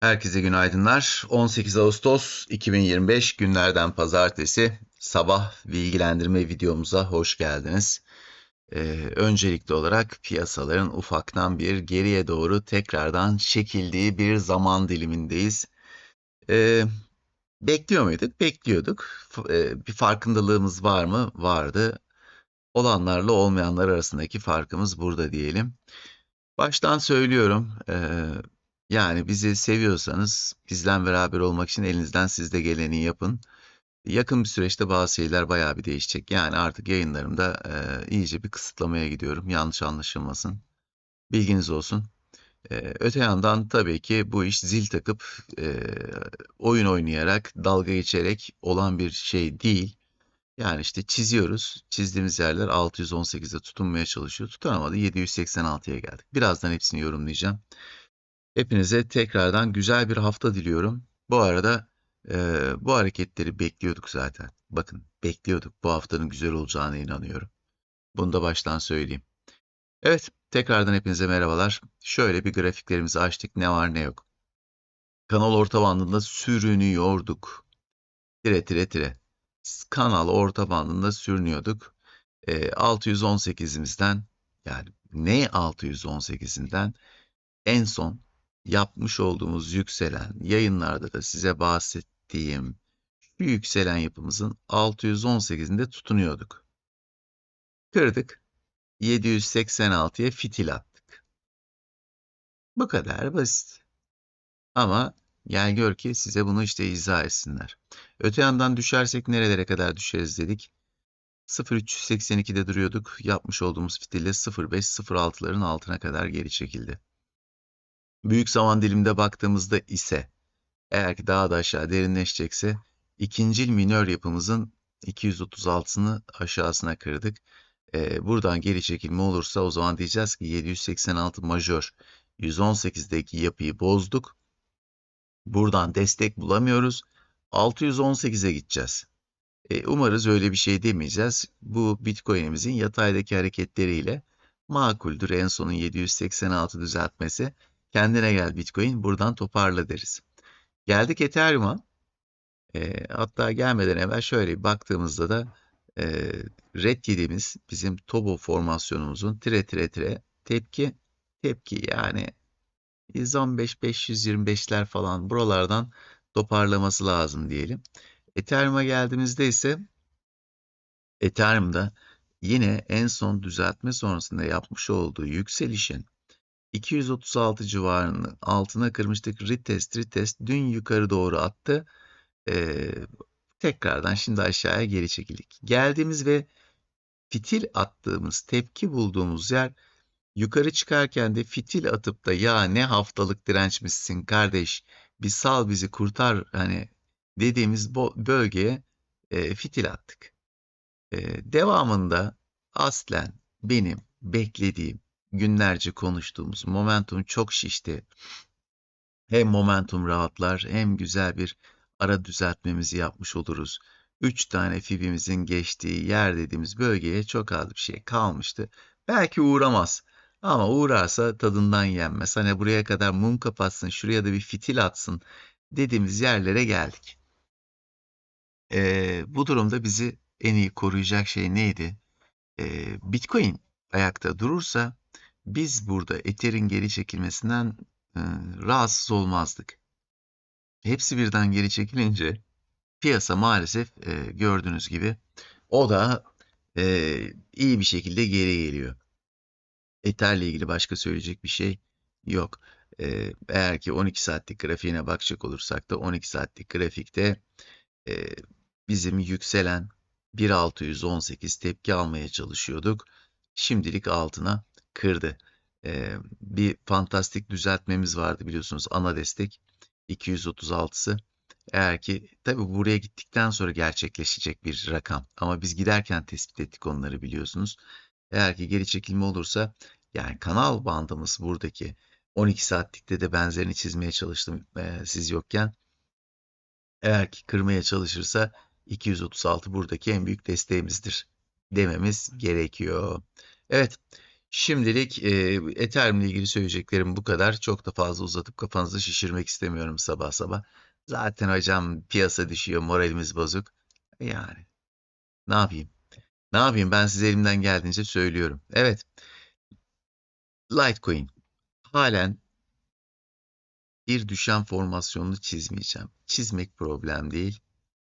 Herkese günaydınlar. 18 Ağustos 2025 günlerden pazartesi sabah bilgilendirme videomuza hoş geldiniz. Ee, öncelikli olarak piyasaların ufaktan bir geriye doğru tekrardan çekildiği bir zaman dilimindeyiz. Ee, bekliyor muyduk? Bekliyorduk. F- e, bir farkındalığımız var mı? Vardı. Olanlarla olmayanlar arasındaki farkımız burada diyelim. Baştan söylüyorum. eee, yani bizi seviyorsanız bizden beraber olmak için elinizden siz de geleni yapın. Yakın bir süreçte bazı şeyler bayağı bir değişecek. Yani artık yayınlarımda eee, iyice bir kısıtlamaya gidiyorum. Yanlış anlaşılmasın. Bilginiz olsun. Eee, öte yandan tabii ki bu iş zil takıp eee, oyun oynayarak, dalga geçerek olan bir şey değil. Yani işte çiziyoruz. Çizdiğimiz yerler 618'de tutunmaya çalışıyor. Tutunamadı 786'ya geldik. Birazdan hepsini yorumlayacağım. Hepinize tekrardan güzel bir hafta diliyorum. Bu arada eee, bu hareketleri bekliyorduk zaten. Bakın bekliyorduk. Bu haftanın güzel olacağına inanıyorum. Bunu da baştan söyleyeyim. Evet, tekrardan hepinize merhabalar. Şöyle bir grafiklerimizi açtık. Ne var ne yok. Kanal orta bandında sürünüyorduk. Tire tire tire. Kanal orta bandında sürünüyorduk. Eee 618'imizden yani ne 618'inden en son yapmış olduğumuz yükselen yayınlarda da size bahsettiğim şu yükselen yapımızın 618'inde tutunuyorduk. Kırdık. 786'ya fitil attık. Bu kadar basit. Ama gel gör ki size bunu işte izah etsinler. Öte yandan düşersek nerelere kadar düşeriz dedik. 0.382'de duruyorduk. Yapmış olduğumuz fitille 0.5-0.6'ların altına kadar geri çekildi. Büyük zaman diliminde baktığımızda ise eğer ki daha da aşağı derinleşecekse ikincil minör yapımızın 236'sını aşağısına kırdık. Ee, buradan geri çekilme olursa o zaman diyeceğiz ki 786 majör 118'deki yapıyı bozduk. Buradan destek bulamıyoruz. 618'e gideceğiz. E, umarız öyle bir şey demeyeceğiz. Bu Bitcoin'imizin yataydaki hareketleriyle makuldür. En sonun 786 düzeltmesi. Kendine gel Bitcoin buradan toparla deriz. Geldik Ethereum'a. E, hatta gelmeden evvel şöyle baktığımızda da e, red yediğimiz bizim Tobo formasyonumuzun tire tire tire tepki tepki yani 115 525'ler falan buralardan toparlaması lazım diyelim. Ethereum'a geldiğimizde ise Ethereum'da yine en son düzeltme sonrasında yapmış olduğu yükselişin 236 civarının altına kırmıştık. Retest, retest dün yukarı doğru attı. Ee, tekrardan şimdi aşağıya geri çekildik. Geldiğimiz ve fitil attığımız, tepki bulduğumuz yer yukarı çıkarken de fitil atıp da ya ne haftalık dirençmişsin kardeş bir sal bizi kurtar hani dediğimiz bölgeye e, fitil attık. E, devamında aslen benim beklediğim günlerce konuştuğumuz momentum çok şişti. Hem momentum rahatlar hem güzel bir ara düzeltmemizi yapmış oluruz. 3 tane fibimizin geçtiği yer dediğimiz bölgeye çok az bir şey kalmıştı. Belki uğramaz ama uğrarsa tadından yenmez. Hani buraya kadar mum kapatsın, şuraya da bir fitil atsın dediğimiz yerlere geldik. Ee, bu durumda bizi en iyi koruyacak şey neydi? Ee, Bitcoin ayakta durursa biz burada Ether'in geri çekilmesinden e, rahatsız olmazdık. Hepsi birden geri çekilince piyasa maalesef e, gördüğünüz gibi o da e, iyi bir şekilde geri geliyor. Ether'le ilgili başka söyleyecek bir şey yok. E, eğer ki 12 saatlik grafiğine bakacak olursak da 12 saatlik grafikte e, bizim yükselen 1618 tepki almaya çalışıyorduk. Şimdilik altına kırdı. Ee, bir fantastik düzeltmemiz vardı biliyorsunuz ana destek 236'sı. Eğer ki tabii buraya gittikten sonra gerçekleşecek bir rakam ama biz giderken tespit ettik onları biliyorsunuz. Eğer ki geri çekilme olursa yani kanal bandımız buradaki 12 saatlikte de benzerini çizmeye çalıştım e, siz yokken. Eğer ki kırmaya çalışırsa 236 buradaki en büyük desteğimizdir dememiz gerekiyor. Evet, Şimdilik e, Ethereum ile ilgili söyleyeceklerim bu kadar. Çok da fazla uzatıp kafanızı şişirmek istemiyorum sabah sabah. Zaten hocam piyasa düşüyor, moralimiz bozuk. Yani ne yapayım? Ne yapayım? Ben size elimden geldiğince söylüyorum. Evet. Litecoin. Halen bir düşen formasyonunu çizmeyeceğim. Çizmek problem değil.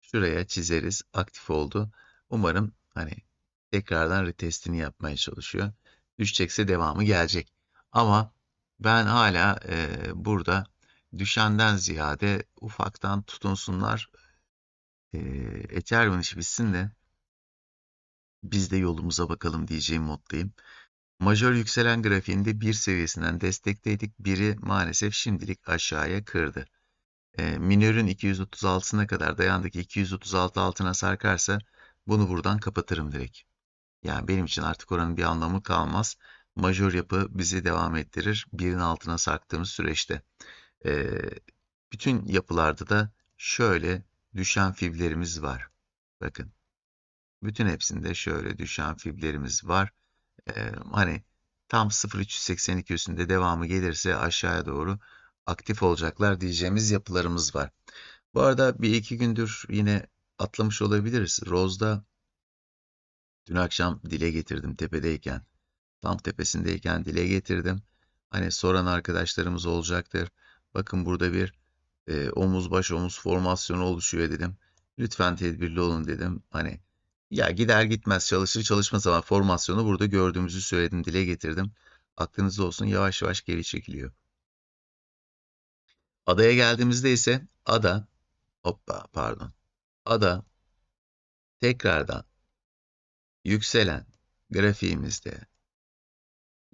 Şuraya çizeriz. Aktif oldu. Umarım hani tekrardan retestini yapmaya çalışıyor. Düşecekse devamı gelecek. Ama ben hala e, burada düşenden ziyade ufaktan tutunsunlar. E, Ethereum iş bitsin de biz de yolumuza bakalım diyeceğim moddayım. Majör yükselen grafiğinde bir seviyesinden destekteydik. Biri maalesef şimdilik aşağıya kırdı. E, minörün 236'sına kadar dayandık. 236 altına sarkarsa bunu buradan kapatırım direkt. Yani benim için artık oranın bir anlamı kalmaz. Majör yapı bizi devam ettirir. Birin altına sarktığımız süreçte. E, bütün yapılarda da şöyle düşen fiblerimiz var. Bakın. Bütün hepsinde şöyle düşen fiblerimiz var. Ee, hani tam 0.382 üstünde devamı gelirse aşağıya doğru aktif olacaklar diyeceğimiz yapılarımız var. Bu arada bir iki gündür yine atlamış olabiliriz. Rose'da dün akşam dile getirdim tepedeyken. Tam tepesindeyken dile getirdim. Hani soran arkadaşlarımız olacaktır. Bakın burada bir e, omuz baş omuz formasyonu oluşuyor dedim. Lütfen tedbirli olun dedim. Hani ya gider gitmez çalışır çalışmaz ama formasyonu burada gördüğümüzü söyledim, dile getirdim. Aklınızda olsun yavaş yavaş geri çekiliyor. Adaya geldiğimizde ise ada, hoppa pardon, ada tekrardan yükselen grafiğimizde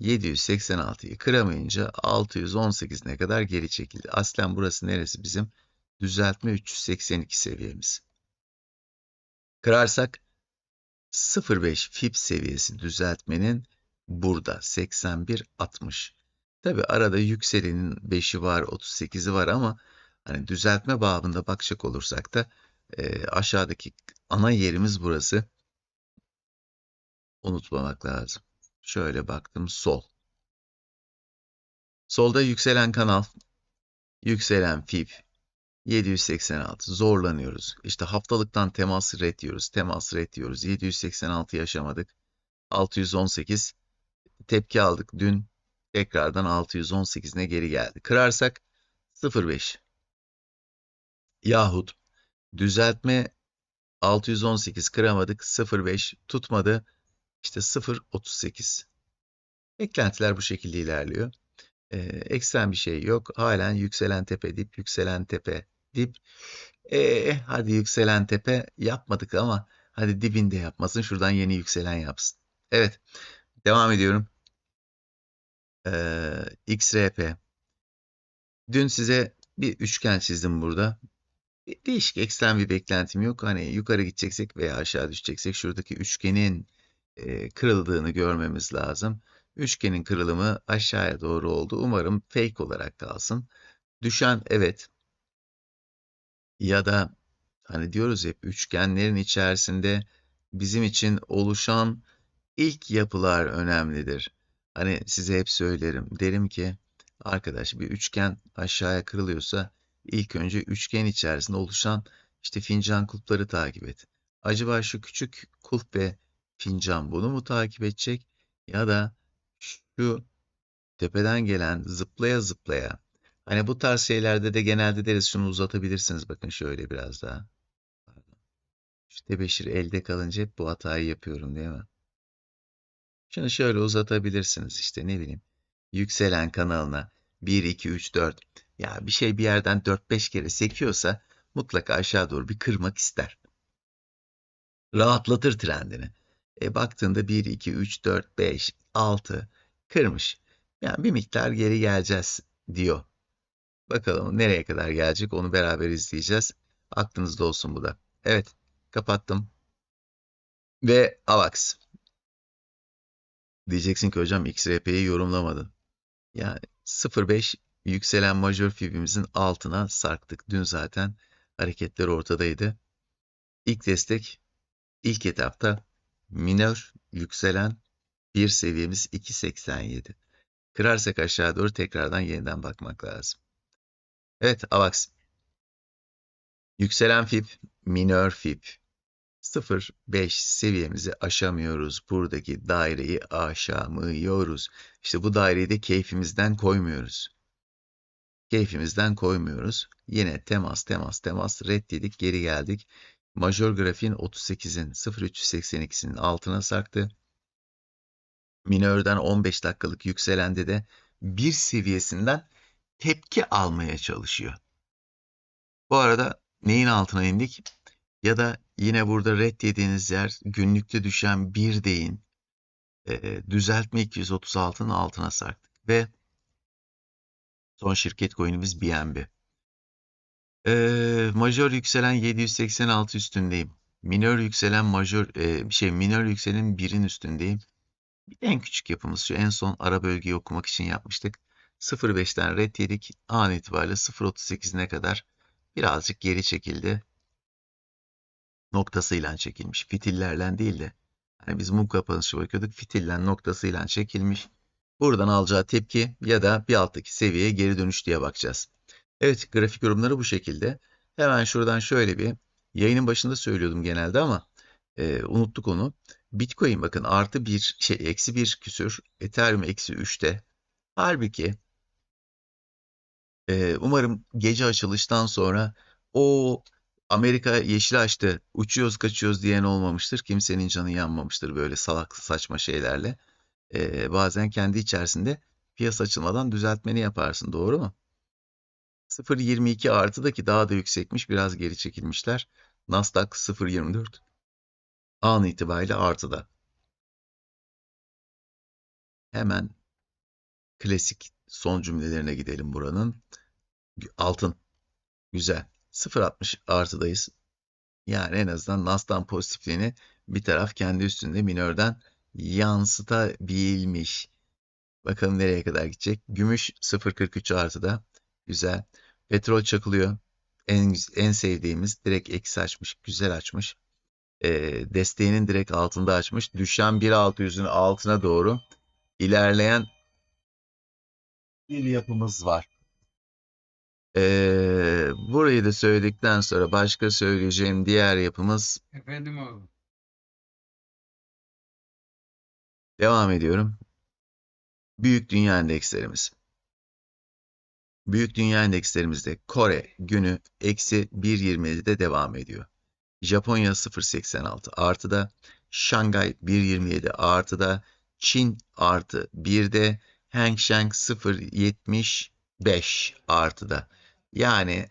786'yı kıramayınca 618 ne kadar geri çekildi. Aslen burası neresi bizim? Düzeltme 382 seviyemiz. Kırarsak 0.5 fib seviyesi düzeltmenin burada 81.60. Tabi arada yükselenin 5'i var, 38'i var ama hani düzeltme babında bakacak olursak da e, aşağıdaki ana yerimiz burası. Unutmamak lazım. Şöyle baktım sol. Solda yükselen kanal, yükselen fib, 786 zorlanıyoruz. İşte haftalıktan temas red diyoruz. Temas red diyoruz. 786 yaşamadık. 618 tepki aldık. Dün tekrardan 618'ne geri geldi. Kırarsak 0.5 yahut düzeltme 618 kıramadık 0.5 tutmadı işte 0.38 beklentiler bu şekilde ilerliyor. Ee, ekstrem bir şey yok. Halen yükselen tepe dip, yükselen tepe dip. E, hadi yükselen tepe yapmadık ama hadi dibinde yapmasın. Şuradan yeni yükselen yapsın. Evet. Devam ediyorum. Ee, XRP. Dün size bir üçgen çizdim burada. Değişik ekstrem bir beklentim yok. Hani yukarı gideceksek veya aşağı düşeceksek şuradaki üçgenin kırıldığını görmemiz lazım. Üçgenin kırılımı aşağıya doğru oldu. Umarım fake olarak kalsın. Düşen evet ya da hani diyoruz hep üçgenlerin içerisinde bizim için oluşan ilk yapılar önemlidir. Hani size hep söylerim. Derim ki arkadaş bir üçgen aşağıya kırılıyorsa ilk önce üçgen içerisinde oluşan işte fincan kulpları takip et. Acaba şu küçük kulp ve fincan bunu mu takip edecek ya da şu tepeden gelen zıplaya zıplaya Hani bu tarz şeylerde de genelde deriz şunu uzatabilirsiniz. Bakın şöyle biraz daha. Şu tebeşir elde kalınca hep bu hatayı yapıyorum değil mi? Şunu şöyle uzatabilirsiniz işte ne bileyim. Yükselen kanalına 1, 2, 3, 4. Ya bir şey bir yerden 4-5 kere sekiyorsa mutlaka aşağı doğru bir kırmak ister. Rahatlatır trendini. E baktığında 1, 2, 3, 4, 5, 6 kırmış. Yani bir miktar geri geleceğiz diyor. Bakalım nereye kadar gelecek onu beraber izleyeceğiz. Aklınızda olsun bu da. Evet kapattım. Ve AVAX. Diyeceksin ki hocam XRP'yi yorumlamadın. Yani 0.5 yükselen majör fibimizin altına sarktık. Dün zaten hareketler ortadaydı. İlk destek ilk etapta minör yükselen Bir seviyemiz 2.87. Kırarsak aşağı doğru tekrardan yeniden bakmak lazım. Evet AVAX. Yükselen FIB, minör FIB. 0.5 seviyemizi aşamıyoruz. Buradaki daireyi aşamıyoruz. İşte bu daireyi de keyfimizden koymuyoruz. Keyfimizden koymuyoruz. Yine temas, temas, temas reddedik, geri geldik. Major grafiğin 38'in 0.382'sinin altına sarktı. Minörden 15 dakikalık yükselende de bir seviyesinden tepki almaya çalışıyor. Bu arada neyin altına indik? Ya da yine burada red dediğiniz yer günlükte düşen bir deyin e, düzeltme 236'nın altına sarktık ve son şirket coin'imiz BNB. E, majör yükselen 786 üstündeyim. Minör yükselen majör e, şey minör yükselen birin üstündeyim. En küçük yapımız şu en son ara bölgeyi okumak için yapmıştık. 0.5'ten red yedik. An itibariyle 0.38'ine kadar birazcık geri çekildi. Noktasıyla çekilmiş. Fitillerle değil de. Hani biz mum kapanışı bakıyorduk. Fitillen noktasıyla çekilmiş. Buradan alacağı tepki ya da bir alttaki seviyeye geri dönüş diye bakacağız. Evet grafik yorumları bu şekilde. Hemen şuradan şöyle bir yayının başında söylüyordum genelde ama e, unuttuk onu. Bitcoin bakın artı bir şey eksi bir küsür. Ethereum eksi üçte. Halbuki e, umarım gece açılıştan sonra o Amerika yeşil açtı uçuyoruz kaçıyoruz diyen olmamıştır. Kimsenin canı yanmamıştır böyle salak saçma şeylerle. E, bazen kendi içerisinde piyasa açılmadan düzeltmeni yaparsın doğru mu? 0.22 artıdaki daha da yüksekmiş biraz geri çekilmişler. Nasdaq 0.24 an itibariyle artıda. Hemen klasik son cümlelerine gidelim buranın. Altın. Güzel. 0.60 artıdayız. Yani en azından Nasdaq pozitifliğini bir taraf kendi üstünde minörden yansıtabilmiş. Bakalım nereye kadar gidecek. Gümüş 0.43 artıda. Güzel. Petrol çakılıyor. En, en sevdiğimiz direkt eksi açmış. Güzel açmış e, desteğinin direkt altında açmış. Düşen 1.600'ün altına doğru ilerleyen bir yapımız var. E, burayı da söyledikten sonra başka söyleyeceğim diğer yapımız Efendim abi. devam ediyorum. Büyük dünya endekslerimiz. Büyük dünya endekslerimizde Kore günü eksi 1.27'de devam ediyor. Japonya 0.86 artıda, Şangay 1.27 artıda, Çin artı 1'de, Hang Seng 0.75 artıda. Yani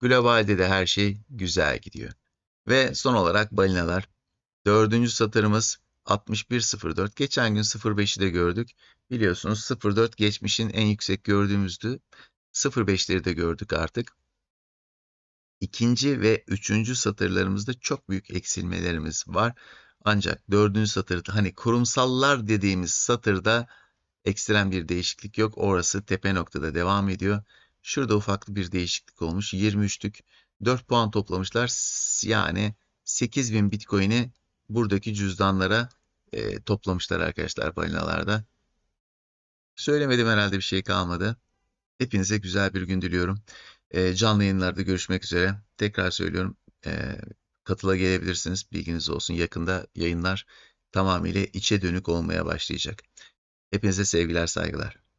globalde de her şey güzel gidiyor. Ve son olarak balinalar. Dördüncü satırımız 61.04. Geçen gün 0.5'i de gördük. Biliyorsunuz 0.4 geçmişin en yüksek gördüğümüzdü. 0.5'leri de gördük artık. İkinci ve üçüncü satırlarımızda çok büyük eksilmelerimiz var. Ancak dördüncü satırda hani kurumsallar dediğimiz satırda ekstrem bir değişiklik yok. Orası tepe noktada devam ediyor. Şurada ufaklı bir değişiklik olmuş. 23'lük 4 puan toplamışlar. Yani 8000 Bitcoin'i buradaki cüzdanlara e, toplamışlar arkadaşlar balinalarda. Söylemedim herhalde bir şey kalmadı. Hepinize güzel bir gün diliyorum. E, canlı yayınlarda görüşmek üzere. Tekrar söylüyorum. E, katıla gelebilirsiniz. Bilginiz olsun. Yakında yayınlar tamamıyla içe dönük olmaya başlayacak. Hepinize sevgiler, saygılar.